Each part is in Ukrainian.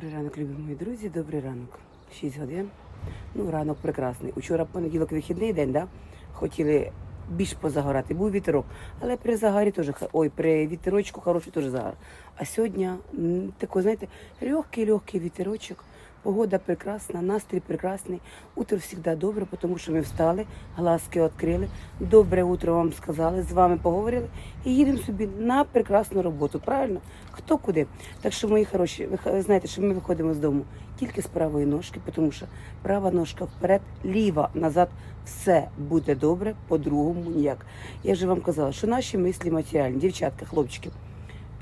Добрий ранок, любі мої друзі, добрий ранок. 6 годин. Ну, ранок прекрасний. Учора понеділок вихідний день, да? хотіли більш позагорати. Був вітерок. Але при загарі теж, ой, при вітерочку хороший теж загар. А сьогодні такий, знаєте, легкий-легкий вітерочок. Погода прекрасна, настрій прекрасний. Утро завжди добре, тому що ми встали, глазки відкрили. Добре утро вам сказали, з вами поговорили і їдемо собі на прекрасну роботу. Правильно? Хто куди? Так що, мої хороші, ви знаєте, що ми виходимо з дому тільки з правої ножки, тому що права ножка вперед, ліва назад, все буде добре, по-другому ніяк. Я вже вам казала, що наші мислі матеріальні, дівчатка, хлопчики,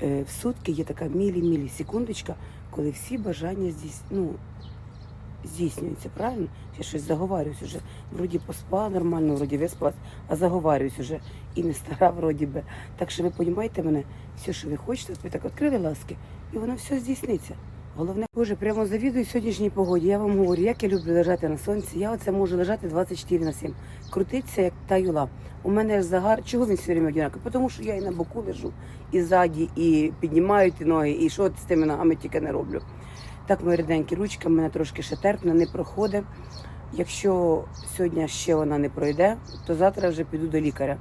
е, в сутки є така мілі-мілі секундочка, коли всі бажання здійс... ну, здійснюються, правильно? Я щось заговарююсь уже. Вроді поспала нормально, вроді виспалась, а заговарююсь уже і не стара, вроді би. Так що ви розумієте мене, все, що ви хочете, ви так відкрили ласки, і воно все здійсниться. Головне, Боже, прямо завідую сьогоднішній погоді. Я вам говорю, як я люблю лежати на сонці. Я оце можу лежати 24 на 7. Крутиться, як та юла. У мене загар. Чого він все время одинаковий? Тому що я і на боку лежу, і ззаді, і піднімаю ті ноги, і що з тими ногами тільки не роблю. Так, мої ріденькі ручка, мене трошки ще терпна, не проходить. Якщо сьогодні ще вона не пройде, то завтра вже піду до лікаря.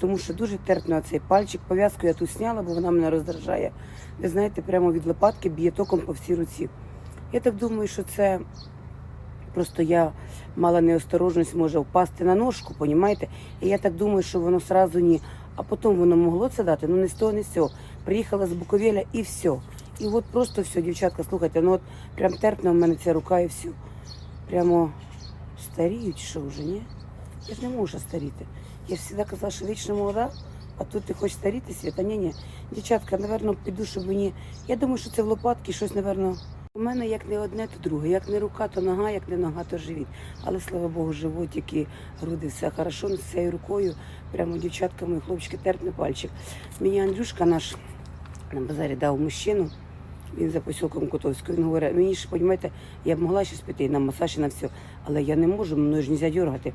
Тому що дуже терпно цей пальчик. Пов'язку я тут сняла, бо вона мене роздражає. Ви знаєте, прямо від лопатки б'є током по всій руці. Я так думаю, що це просто я мала неосторожність, може впасти на ножку, понімаєте? І я так думаю, що воно сразу ні. А потім воно могло це дати, ну не з того, не з цього. Приїхала з Буковеля і все. І от просто все, дівчатка, слухайте, ну от прям терпно в мене ця рука і все. Прямо старіють, що вже, ні? Я ж не можу старіти. Я ж завжди казала, що вічно молода, а тут ти хочеш старіти світа. Ні, ні. Дівчатка, напевно, піду, щоб мені. Я думаю, що це в лопатки щось, напевно. У мене як не одне, то друге. Як не рука, то нога, як не нога, то живіт. Але слава Богу, животик і груди, все хорошо. Ну, з цією рукою, прямо дівчатка, мої хлопчики, терпне пальчик. Мені Андрюшка наш на базарі дав мужчину. Він за посілком Котовського. Він говорить, мені ж, розумієте, я б могла щось піти на масаж і на все, але я не можу, мною ж не дергати.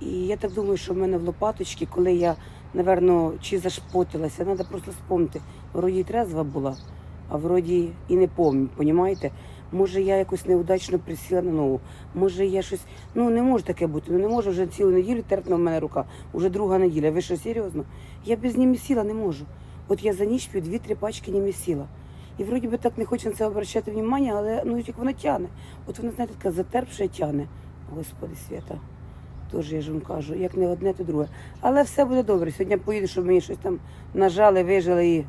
І я так думаю, що в мене в лопаточці, коли я, напевно, чи зашпотилася, треба просто спомнити. Вроді трезва була, а вроді і не пам'ятаю, понімаєте? Може, я якось неудачно присіла на ногу, може я щось. Ну не може таке бути. Ну не може вже цілу неділю терпна в мене рука. Уже друга неділя. Ви що серйозно? Я без ними сіла не можу. От я за ніч п'ю дві-три пачки ними сіла. І вроді би так не хочу на це обращати увагу, але ну як вона тяне. От вона, знаєте, така затерпша тяне. Господи свята. Теж я ж вам кажу, як не одне, то друге. Але все буде добре. Сьогодні поїду, щоб мені щось там нажали, вижили і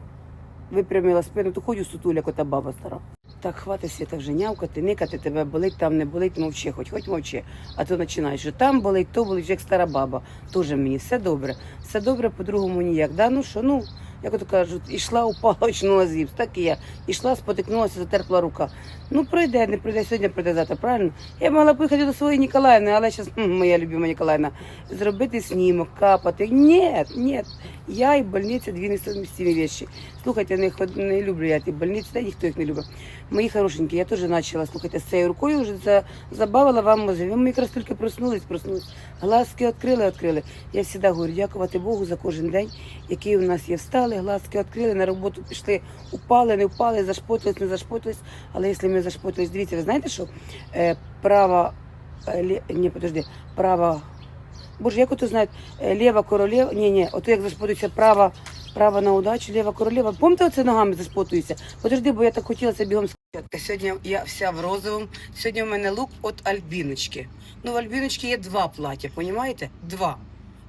випрямила спину, то ходю сутуля, як ота баба стара. Так, хватить світа вже нявкати, никати, тебе болить, там не болить, мовчи, хоч хоч мовчи. А то починаєш, що там болить, то болить, як стара баба. Тоже мені все добре. Все добре, по-другому ніяк. Да? Ну що, ну, як то кажуть, ішла, упала, очнула зіпс. Так і я. Ішла, спотикнулася, затерпла рука. Ну, пройде, не пройде, сьогодні пройде завтра, правильно? Я могла поїхати до своєї Ніколаївни, але зараз, моя любима Ніколаївна, зробити снімок, капати. Ні, ні. Я і больниця дві несовмістимі речі. Слухайте, не, ход- не люблю я ті больниці, та ніхто їх не любить. Мої хорошенькі, я теж почала, слухайте, з цією рукою вже за, забавила вам мозги. Ви якраз тільки проснулись, проснулись. Глазки відкрили, відкрили. Я завжди говорю, дякувати Богу за кожен день, який у нас є. Встали, глазки відкрили, на роботу пішли, упали, не впали, зашпотились, не зашпотились. Але якщо ми зашпотились, дивіться, ви знаєте, що е, права, е, ні, подожди, права, боже, як ото знають, е, ліва королева, ні, ні, ото як заспотується права, права на удачу, ліва королева. Помните, оце ногами заспутується? Подожди, бо я так хотіла це бігом сказати. Сьогодні я вся в розовому. Сьогодні в мене лук від Альбіночки. Ну, в Альбіночки є два плаття, понімаєте? Два.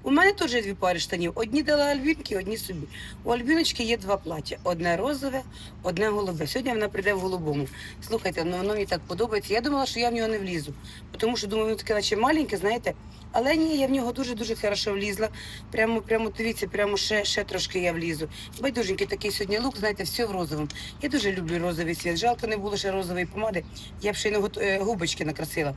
У мене теж дві пари штанів. Одні дала Альбінки, одні собі. У Альбіночки є два плаття: одне розове, одне голубе. Сьогодні вона прийде в голубому. Слухайте, ну воно мені так подобається. Я думала, що я в нього не влізу, тому що думаю, воно таке, наче маленьке, знаєте. Але ні, я в нього дуже дуже хорошо влізла. Прямо, прямо дивіться, прямо ще, ще трошки я влізу. Байдуженький такий сьогодні лук, знаєте, все в розовому. Я дуже люблю розовий світ. Жалко, не було ще розової помади. Я б ще й е, губочки накрасила.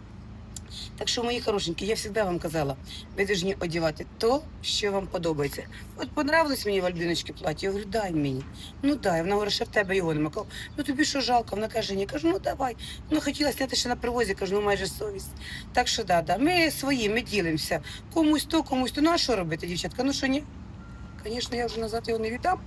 Так що, мої хорошенькі, я завжди вам казала, ви повинні одягати то, що вам подобається. От понравилось мені в Альбіночці плаття, я говорю, дай мені. Ну дай. Вона говорить, що в тебе його нема. Кажу, ну тобі що жалко? Вона каже, ні. Кажу, ну давай. Ну хотіла зняти ще на привозі, кажу, ну майже совість. Так що да, да. Ми свої, ми ділимося. Комусь то, комусь то. Ну а що робити, дівчатка? Ну що ні? Звісно, я вже назад його не віддам,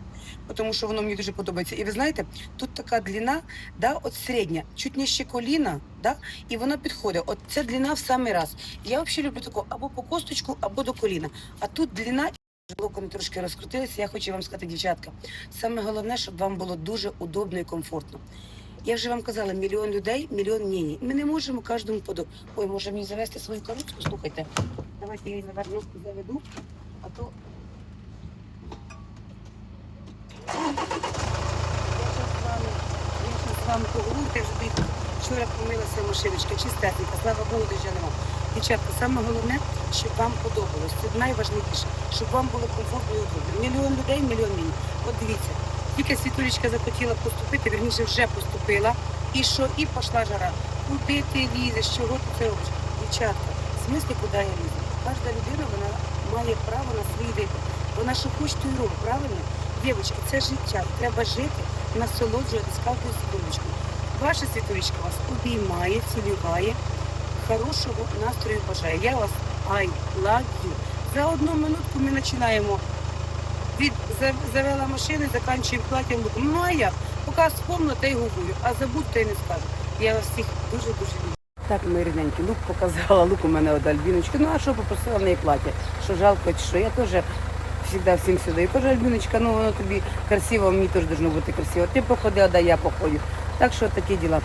тому що воно мені дуже подобається. І ви знаєте, тут така длина, да, от середня, чуть нижче коліна, да, і вона підходить. От це длина в самий раз. Я взагалі люблю таку або по косточку, або до коліна. А тут длина. Локони трошки розкрутилися. Я хочу вам сказати, дівчатка, саме головне, щоб вам було дуже удобно і комфортно. Я вже вам казала, мільйон людей, мільйон мнені. Ми не можемо кожному поду. Ой, може мені завести свою коробку? Слухайте. Давайте я її наверну заведу, а то Я щас з вами, поговорю, я вже вчора помилася машиночка, чистесенька, слава Богу, дождя нема. Дівчатка, саме головне, щоб вам подобалось. Це найважливіше, щоб вам було комфортно і удобно. Мільйон людей, мільйон мені. От дивіться, тільки світулечка захотіла поступити, верніше вже поступила. І що? І пішла жара. Куди ти лізеш? Чого ти це робиш? Дівчатка, в смислі, куди я лізу? Кожна людина вона має право на свій вибір. Вона що хоче, то й робить, правильно? Дівчатки, це життя. Треба жити, насолоджуватись кожною секундочкою. Ваша світулечка вас обіймає, цілюває, хорошого настрою бажає. Я вас I love you. За одну минутку ми починаємо від завела машини, закінчуємо платям. Ну а як? Поки спомню, та й говорю, а забудь, не скажу. Я вас всіх дуже-дуже люблю. Так, ми рідненькі, лук показала, лук у мене от Альбіночка. Ну а що попросила в неї плаття? Що жалко, чи що? Я теж завжди всім сюди. Я кажу, Альбіночка, ну воно тобі красиво, мені теж должно бути красиво. Ти походила, да я походю. Так що такі діла.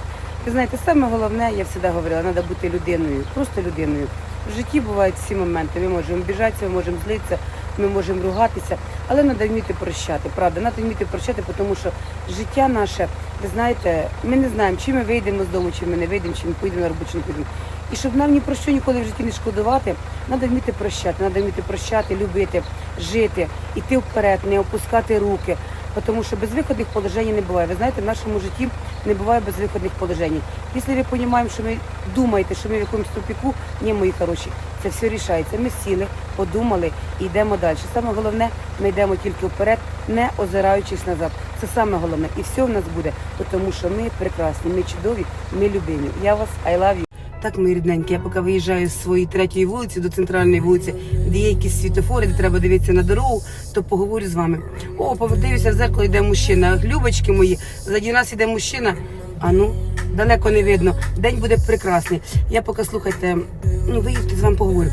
Ви знаєте, саме головне, я завжди говорила, треба бути людиною, просто людиною. В житті бувають всі моменти. Ми можемо біжатися, ми можемо злитися, ми можемо ругатися, але треба вміти прощати. Правда, треба вміти прощати, тому що життя наше, ви знаєте, ми не знаємо, чи ми вийдемо з дому, чи ми не вийдемо, чи ми поїдемо на роботу, чи не. І щоб нам ні про що ніколи в житті не шкодувати, треба вміти прощати, треба вміти прощати, любити, жити, іти вперед, не опускати руки. Тому що безвиходних положень не буває. Ви знаєте, в нашому житті не буває безвиходних положень. Якщо ви розуміємо, що ви думаєте, що ми в якомусь тупіку, ні, мої хороші, це все рішається. Ми сіли, подумали і йдемо далі. Саме головне, ми йдемо тільки вперед, не озираючись назад. Це саме головне. І все в нас буде, тому що ми прекрасні, ми чудові, ми любимі. Я вас I love you. Так, мої рідненькі, я поки виїжджаю з своєї третьої вулиці до центральної вулиці, де є якісь світофори, де треба дивитися на дорогу, то поговорю з вами. О, повертаюся в зеркало, йде мужчина. Любочки мої, заді нас йде мужчина. А ну, далеко не видно. День буде прекрасний. Я поки слухайте, ну виїдьте з вами поговорю.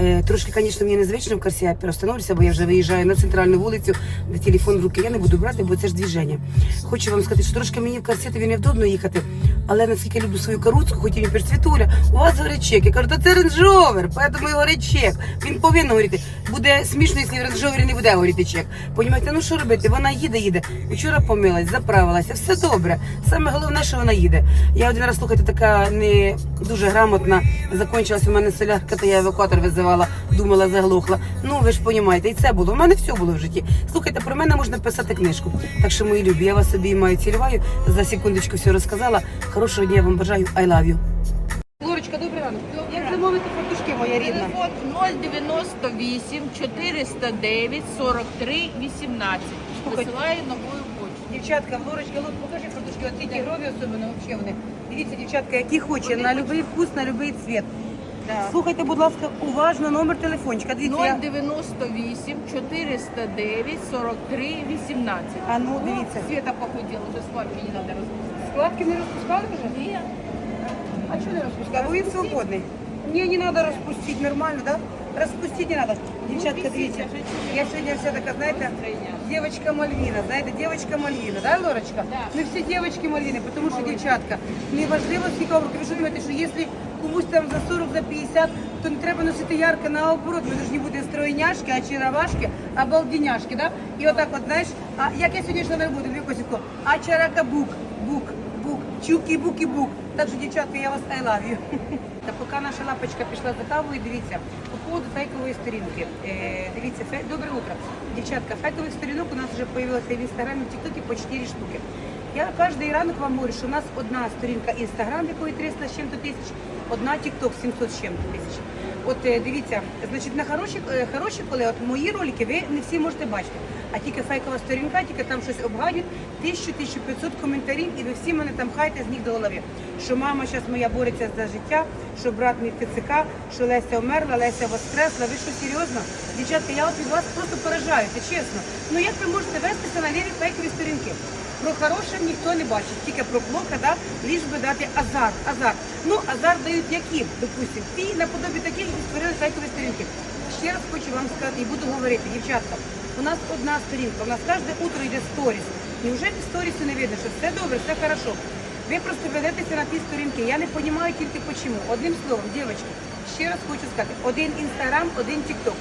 Е, трошки, звісно, мені незвично в Карсіапі перестановлюся, бо я вже виїжджаю на центральну вулицю, де телефон в руки я не буду брати, бо це ж движення. Хочу вам сказати, що трошки мені в Карсітові невдобно їхати, але наскільки люблю свою каруцьку, хоч і перцвітуля, у вас горячек. Я кажу, то це рейндж-ровер, поэтому і горячек. Він повинен горіти. Буде смішно, якщо в рейндж-ровері не буде горіти чек. Понімаєте, ну що робити? Вона їде, їде. Вчора помилась, заправилася, все добре. Саме головне, що вона їде. Я один раз, слухайте, така не дуже грамотна. Закончилась у мене солярка, то я евакуатор визивала, думала, заглохла. Ну ви ж розумієте, і це було. У мене все було в житті. Слухайте, про мене можна писати книжку. Так що, мої любі, я вас обіймаю, цілюваю. За секундочку все розказала. Хорошого дня вам бажаю. I love you. Лорочка, добрий ранок. Як замовити моя рідна? Телефон 098 409 43 18. Слухайте. Висилаю новою почтою. Дівчатка, Лорочка, Лор, покажи фартушки. Оці тігрові особливо, взагалі вони. Дивіться, дівчатка, які хоче, на будь-який вкус, на будь-який цвіт. Слухайте, будь ласка, уважно номер телефончика. Дивіться, я... 098 409 43 18. А ну, дивіться. Света похудела, уже с вами не надо распустить. Складки не розпускали вже? Нет. А что не распускать? Вы свободный. Мне не надо распустить, нормально, да? Распустить не надо. Девчатка, висите, я сьогодні вся така, знаєте, девочка Мальвіна, знаєте, девочка Мальвіна, да, Лорочка? Да. Ми всі девочки Мальвіни, тому що, дівчатка, не важливо скільки років. Ви що думаєте, що якщо комусь там за 40, за 50, то не треба носити ярко, наоборот, ми повинні бути стройняшки, очаровашки, обалденяшки, да? І отак от, знаєш, а як я сьогодні йшла на роботу, дві косівко, очаракабук, бук, бук, чуки-буки-бук. Так що, дівчатка, я вас I love you. Та поки наша лапочка пішла за кавою, дивіться, по поводу фейкової сторінки. Е, дивіться, фей... добре утро. Дівчатка, фейкових сторінок у нас вже з'явилося і в інстаграмі, в тіктокі по 4 штуки. Я кожен ранок вам говорю, що у нас одна сторінка інстаграм, якої 300 з чим-то тисяч, одна тікток 700 з чим-то тисяч. От е, дивіться, значить, на хороші, е, хороші, коли от мої ролики ви не всі можете бачити. А тільки фейкова сторінка, тільки там щось обгадять, 1000-1500 коментарів, і ви всі мене там хаєте з ніг до голови. Що мама зараз моя бореться за життя, що брат мій ТЦК, що Леся вмерла, Леся воскресла. Ви що серйозно? Дівчатка, я от від вас просто поражаюся, чесно. Ну як ви можете вестися на ліві фейкові сторінки? Про хороше ніхто не бачить, тільки про плохе, да, ліж би дати азарт. Азарт. Ну, азарт дають які, допустим, ті наподобі таких і створили фейкові сторінки. Ще раз хочу вам сказати і буду говорити, дівчатка, у нас одна сторінка, у нас кожне утро йде сторіс. Неужели в сторісі не видно, що все добре, все хорошо. Ви просто ведетеся на ті сторінки. Я не розумію тільки чому. Одним словом, дівчатки, ще раз хочу сказати, один інстаграм, один тікток.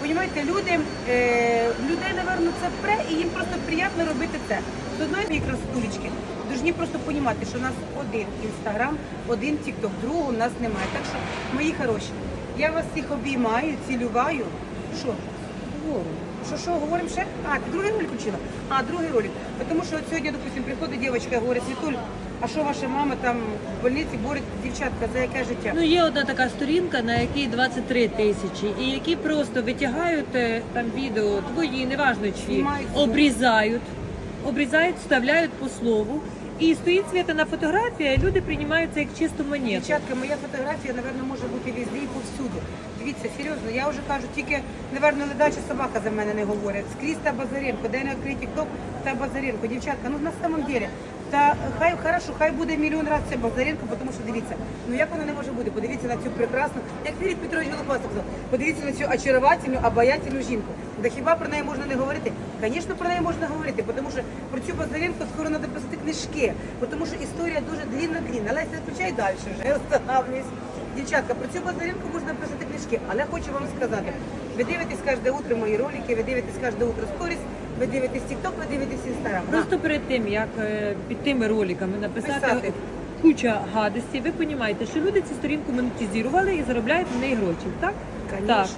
Понімаєте, люди, е, людей, напевно, це пре, і їм просто приємно робити це. З одної моєї красотулечки, повинні просто розуміти, що у нас один інстаграм, один тікток, другого у нас немає. Так що, мої хороші, я вас всіх обіймаю, цілюваю. Що? Що, що, говоримо ще? А, ти другий ролик включила? А, другий ролик. Тому що от сьогодні, допустим, приходить дівчинка і говорить, Світуль, а що ваша мама там в больниці бореться, дівчатка, за яке життя? Ну, є одна така сторінка, на якій 23 тисячі, і які просто витягають е, там відео твої, неважно чиї, Знімають. обрізають, обрізають, вставляють по слову. І стоїть свята на фотографії, а люди приймають це як чисту монету. Дівчатка, моя фотографія, напевно, може бути везде і повсюди. Дивіться, серйозно, я вже кажу, тільки, напевно, ледача собака за мене не говорить. Скрізь та Базаренко, де не відкрий тікток, та Базаренко. Дівчатка, ну на самом деле, та хай хорошо, хай буде мільйон разів це Базаренко, тому що дивіться, ну як воно не може бути? Подивіться на цю прекрасну, як Філіп Петрович Голопасов подивіться на цю очаровательну, обаятельну жінку. Да хіба про неї можна не говорити? Звісно, про неї можна говорити, тому що про цю Базаренко скоро треба писати книжки, тому що історія дуже длінна-длінна. Леся, включай далі вже, я останавливаюсь. Дівчатка, про цю Базаренко можна писати книжки, але хочу вам сказати, ви дивитесь кожне утро мої ролики, ви дивитесь кожне утро сторіс, ви дивитесь TikTok, ви дивитесь Instagram. Просто перед тим, як е, під тими роликами написати Писати. куча гадостей, ви розумієте, що люди цю сторінку монетизували і заробляють на неї гроші, так? Конечно. Так.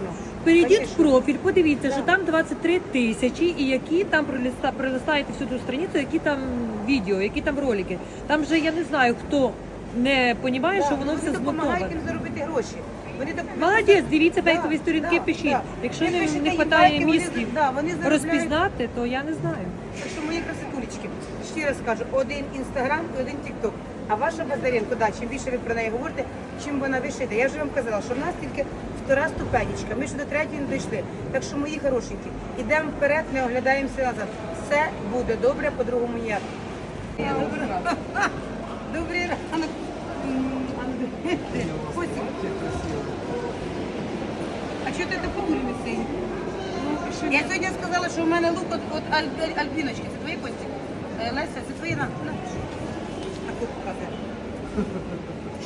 Перейдіть Конечно. в профіль, подивіться, що там 23 тисячі, і які там пролиста, пролистаєте всю ту страницю, які там відео, які там ролики. Там же я не знаю, хто не розуміє, що воно все змотоване. їм заробити гроші. Вони допомагають- Молодець, дивіться Да, фейкові сторінки, да, пишіть. да. Якщо не, не вистачає да, розпізнати, то я не знаю. Так що мої красотулечки, ще раз кажу, один інстаграм і один тікток. А ваша Базаренко, да, чим більше ви про неї говорите, чим вона вишита. Я вже вам казала, що в нас тільки втора ступенечка. Ми ще до третьої не дійшли. Так що, мої хорошенькі, ідемо вперед, не оглядаємося назад. Все буде добре, по-другому ніяк. Добрий ранок. А чого ти таку дурю цей? Я сьогодні сказала, що в мене лук от, от Аль- Аль- Альбіночки. Це твої кості? Е, Леся, це твої на. на. Так от.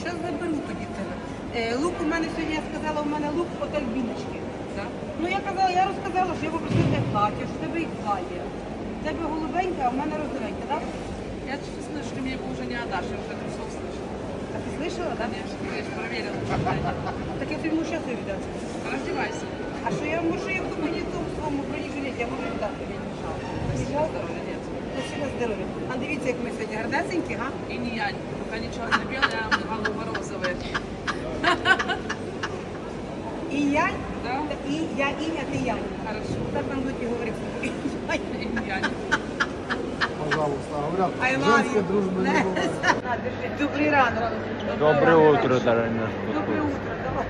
Що заберу тоді в тебе? Е, лук у мене сьогодні, я сказала, у мене лук от Альбіночки. Ну я казала, я розказала, що я попросила тебе що в тебе і хаті. В тебе голубенька, а в мене розовенька, так? Я мне его уже не отдашь, я уже это все услышала. Так ти слышала, так? Конечно, я же проверила. Так я тобі можу зараз віддати. Раздевайся. А що я можу, я в комбінезону своєму бронежилеті, я можу віддати. Тебе не мешало. Не мешало? Здоровья нет. Спасибо, здоров'я. А дивіться, як ми сьогодні гарнесенькі, га? И не я. Пока ничего не белое, а голубо-розовое. І я, Да? і я, ім'я, ти я. Хорошо. Так нам будуть і говорити. И не я. Пожалуйста, говорят, I love женской you. дружбы не бывает. На, держи. Добрий ранок. Доброе утро, дорогие наши Доброе подписчики. утро, давай.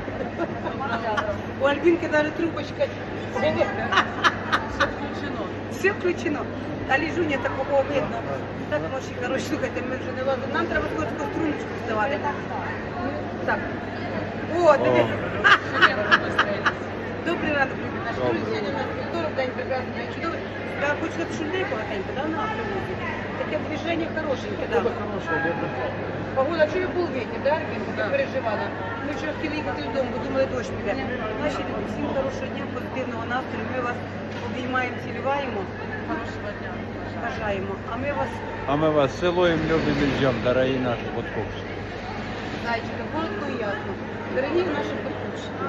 У Альбинки даже трубочка. Все включено. Все включено. А ліжуня такого видно. Так, ночі, коротше, слухайте, ми вже не лазимо. Нам треба скоро таку струночку вставати. Так. О, диви. Шеренку выстроились. Добрий ранок, любі наші друзі. Сьогодні у нас вівторок, день прекрасний, день чудовий. Сказати, що людей багатенько, да, на привозі. Таке движення хорошеньке, да. Погода, що я був ветер, да, Альбінка, ти переживала. Ми вчора хотіли їхати додому, бо думали, дощ піде. Наші люди, всім хорошого дня, позитивного настрою. Ми вас обіймаємо, цілюваємо, Хорошего дня. бажаємо. А ми вас, А мы вас целуем, любим и ждем, дорогие наши подкупщики. зайчика, коротко і ясно. Дорогі наші покупщики.